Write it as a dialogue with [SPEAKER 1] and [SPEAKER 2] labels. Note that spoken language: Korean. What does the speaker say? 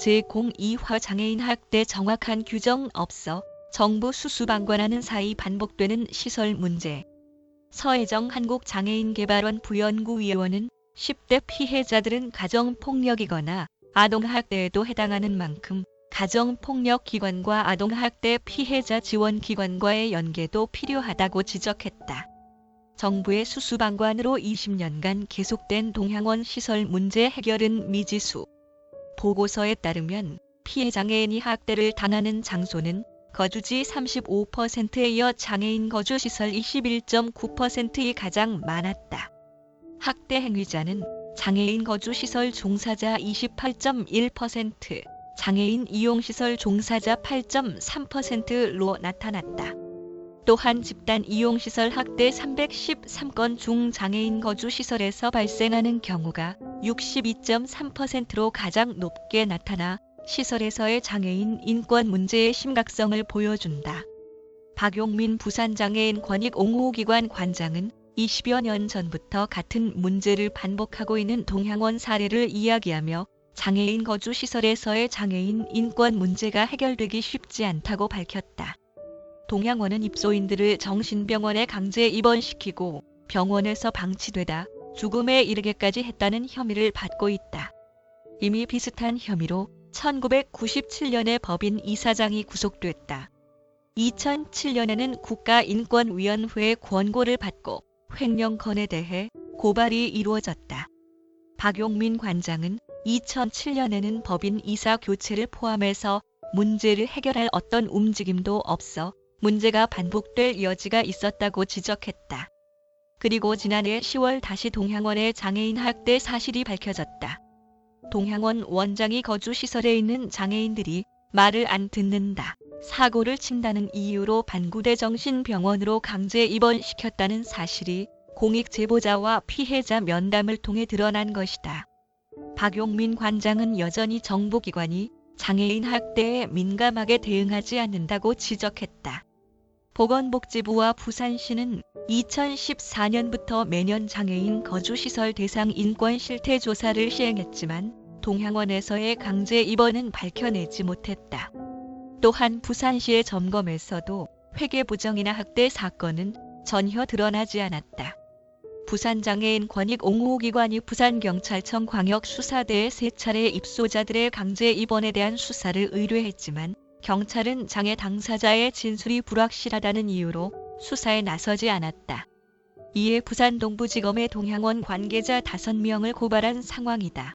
[SPEAKER 1] 제02화 장애인 학대 정확한 규정 없어 정부 수수방관하는 사이 반복되는 시설 문제. 서혜정 한국장애인개발원 부연구위원은 10대 피해자들은 가정폭력이거나 아동학대에도 해당하는 만큼 가정폭력기관과 아동학대 피해자 지원기관과의 연계도 필요하다고 지적했다. 정부의 수수방관으로 20년간 계속된 동향원 시설 문제 해결은 미지수. 보고서에 따르면 피해 장애인이 학대를 당하는 장소는 거주지 35%에 이어 장애인 거주 시설 21.9%이 가장 많았다. 학대 행위자는 장애인 거주 시설 종사자 28.1%, 장애인 이용 시설 종사자 8.3%로 나타났다. 또한 집단 이용시설 학대 313건 중 장애인 거주시설에서 발생하는 경우가 62.3%로 가장 높게 나타나 시설에서의 장애인 인권 문제의 심각성을 보여준다. 박용민 부산장애인 권익 옹호기관 관장은 20여 년 전부터 같은 문제를 반복하고 있는 동향원 사례를 이야기하며 장애인 거주시설에서의 장애인 인권 문제가 해결되기 쉽지 않다고 밝혔다. 동양원은 입소인들을 정신병원에 강제 입원시키고 병원에서 방치되다 죽음에 이르게까지 했다는 혐의를 받고 있다. 이미 비슷한 혐의로 1997년에 법인 이사장이 구속됐다. 2007년에는 국가인권위원회의 권고를 받고 횡령건에 대해 고발이 이루어졌다. 박용민 관장은 2007년에는 법인 이사 교체를 포함해서 문제를 해결할 어떤 움직임도 없어 문제가 반복될 여지가 있었다고 지적했다. 그리고 지난해 10월 다시 동향원의 장애인 학대 사실이 밝혀졌다. 동향원 원장이 거주 시설에 있는 장애인들이 말을 안 듣는다. 사고를 친다는 이유로 반구대 정신병원으로 강제 입원시켰다는 사실이 공익 제보자와 피해자 면담을 통해 드러난 것이다. 박용민 관장은 여전히 정부기관이 장애인 학대에 민감하게 대응하지 않는다고 지적했다. 보건복지부와 부산시는 2014년부터 매년 장애인 거주시설 대상 인권 실태 조사를 시행했지만 동향원에서의 강제 입원은 밝혀내지 못했다. 또한 부산시의 점검에서도 회계 부정이나 학대 사건은 전혀 드러나지 않았다. 부산장애인 권익 옹호기관이 부산경찰청 광역수사대에 세 차례 입소자들의 강제 입원에 대한 수사를 의뢰했지만 경찰은 장애 당사자의 진술이 불확실하다는 이유로 수사에 나서지 않았다. 이에 부산 동부지검의 동향원 관계자 5명을 고발한 상황이다.